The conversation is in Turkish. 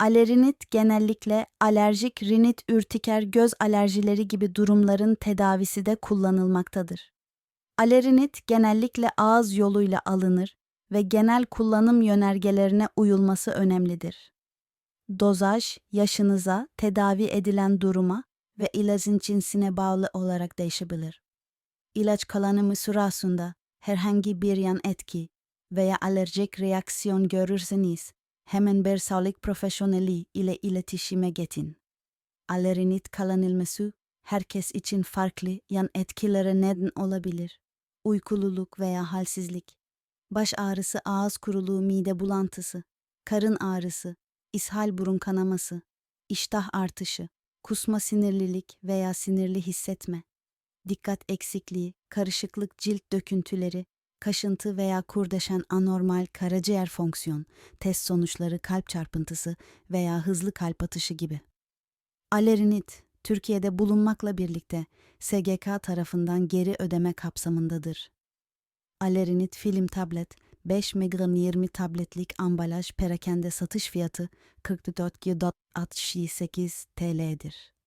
Alerinit genellikle alerjik rinit ürtiker göz alerjileri gibi durumların tedavisi de kullanılmaktadır. Alerinit genellikle ağız yoluyla alınır ve genel kullanım yönergelerine uyulması önemlidir. Dozaj, yaşınıza, tedavi edilen duruma ve ilacın cinsine bağlı olarak değişebilir. İlaç kullanımı sırasında herhangi bir yan etki veya alerjik reaksiyon görürseniz hemen bir sağlık profesyoneli ile iletişime geçin. Alerinit kullanılması herkes için farklı yan etkilere neden olabilir. Uykululuk veya halsizlik, baş ağrısı, ağız kuruluğu, mide bulantısı, karın ağrısı, ishal burun kanaması, iştah artışı, kusma sinirlilik veya sinirli hissetme, dikkat eksikliği, karışıklık cilt döküntüleri, kaşıntı veya kurdeşen anormal karaciğer fonksiyon, test sonuçları kalp çarpıntısı veya hızlı kalp atışı gibi. Alerinit, Türkiye'de bulunmakla birlikte SGK tarafından geri ödeme kapsamındadır. Alerinit film tablet 5 mg 20 tabletlik ambalaj perakende satış fiyatı 44,68 TL'dir.